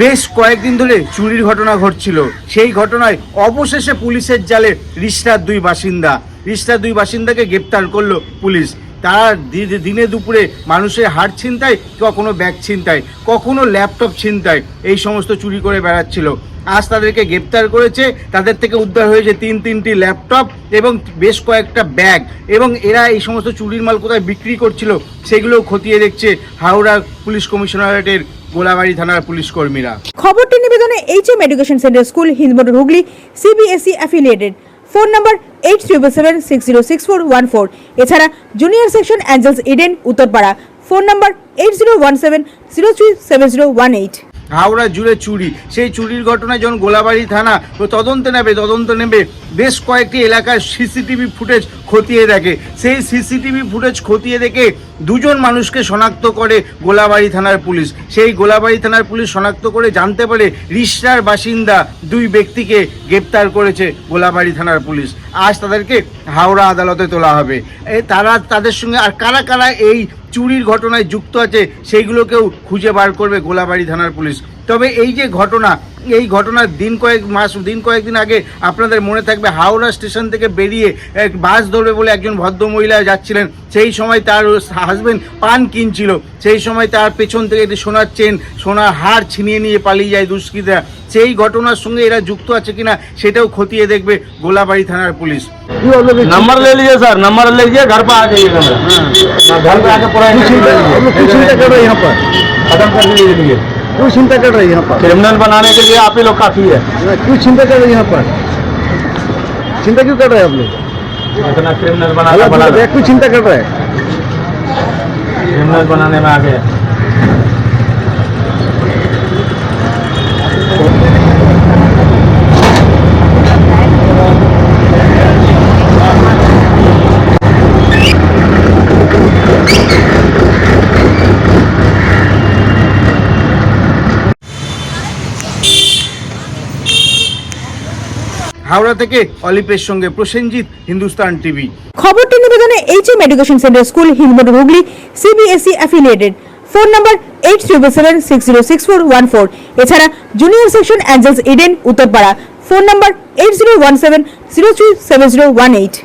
বেশ কয়েকদিন ধরে চুরির ঘটনা ঘটছিল। সেই ঘটনায় অবশেষে পুলিশের জালে রিষ্টার দুই বাসিন্দা। রিষ্টার দুই বাসিন্দাকে গ্রেপ্তার করল পুলিশ। তারা দিনে দুপুরে মানুষের হাট ছিনতায় কখনো ব্যাগ ছিনতায় কখনো ল্যাপটপ ছিনতায় এই সমস্ত চুরি করে বেড়াচ্ছিল। আজ তাদেরকে গ্রেপ্তার করেছে, তাদের থেকে উদ্ধার হয়েছে তিন, তিনটি ল্যাপটপ এবং বেশ কয়েকটা ব্যাগ এবং এরা এই সমস্ত চুরির মাল কোথায় বিক্রি করছিল, সেগুলোও খতিয়ে দেখছে হাওড়া পুলিশ কমিশনারেটের গোলাবাড়ি থানার পুলিশ কর্মীরা। খবরটি নিবেদনে H M education centre school Hindmotor Hooghly CBSE affiliated phone number eight triple seven six zero six four one four এছাড়া junior section angels Eden Uttarpara phone number eight zero one seven zero three seven zero one eight Howrah জুড়ে চুরি। সেই চুরির ঘটনায় যখন গোলাবাড়ি থানা তদন্তে নেবে, তদন্ত নেবে, বেশ কয়েকটি এলাকার সিসিটিভি ফুটেজ খতিয়ে দেখে। সেই সিসিটিভি ফুটেজ খতিয়ে দেখে দুজন মানুষকে শনাক্ত করে গোলাবাড়ি থানার পুলিশ। সেই গোলাবাড়ি থানার পুলিশ শনাক্ত করে জানতে পারে রিষ্টার বাসিন্দা দুই ব্যক্তিকে গ্রেপ্তার করেছে গোলাবাড়ি থানার পুলিশ। আজ তাদেরকে হাওড়া আদালতে তোলা হবে। তারা তাদের সঙ্গে আর কারা কারা এই চুরির ঘটনায় যুক্ত আছে সেইগুলোকেও খুঁজে বার করবে গোলাবাড়ি থানার পুলিশ। তবে এই যে ঘটনা এই ঘটনার দিন কয়েক মাস দিন কয়েকদিন আগে আপনাদের মনে থাকবে হাওড়া স্টেশন থেকে বেরিয়ে এক বাস ধরবে বলে একজন ভদ্র মহিলা যাচ্ছিলেন সেই সময় তার হাজবেন্ড পান কিনছিল সেই সময় তার পেছন থেকে একটি সোনার চেন সোনার হার ছিনিয়ে নিয়ে পালিয়ে যায় দুষ্কৃতীরা সেই ঘটনার সঙ্গে এরা যুক্ত আছে কিনা সেটাও খতিয়ে দেখবে গোলাবাড়ি থানার পুলিশ नंबर ले लीजिए सर नंबर ले लीजिए घर पर आ जाइएगा मेरा हाँ, घर पे आके पूरा क्यों चिंता कर रहे हैं यहाँ पर खत्म कर लीजिए क्यों चिंता कर रहे हैं यहाँ पर? क्रिमिनल बनाने के लिए आप ही लोग काफ़ी है। क्यों चिंता कर रहे हैं यहाँ पर? चिंता क्यों कर रहे हैं आप लोग? इतना क्रिमिनल बनाने बना क्यों चिंता कर रहे हैं? क्रिमिनल बनाने में आ गए হাওড়া থেকে অলিপের সঙ্গে প্রসেনজিৎ, হিন্দুস্তান টিভি। খবরটি নিবেদনে H M education centre school Hindmotor Hooghly CBSE affiliated phone number eight triple seven six zero six four one four এছাড়া junior section angels Eden Uttarpara. Phone number eight zero one seven zero three seven zero one eight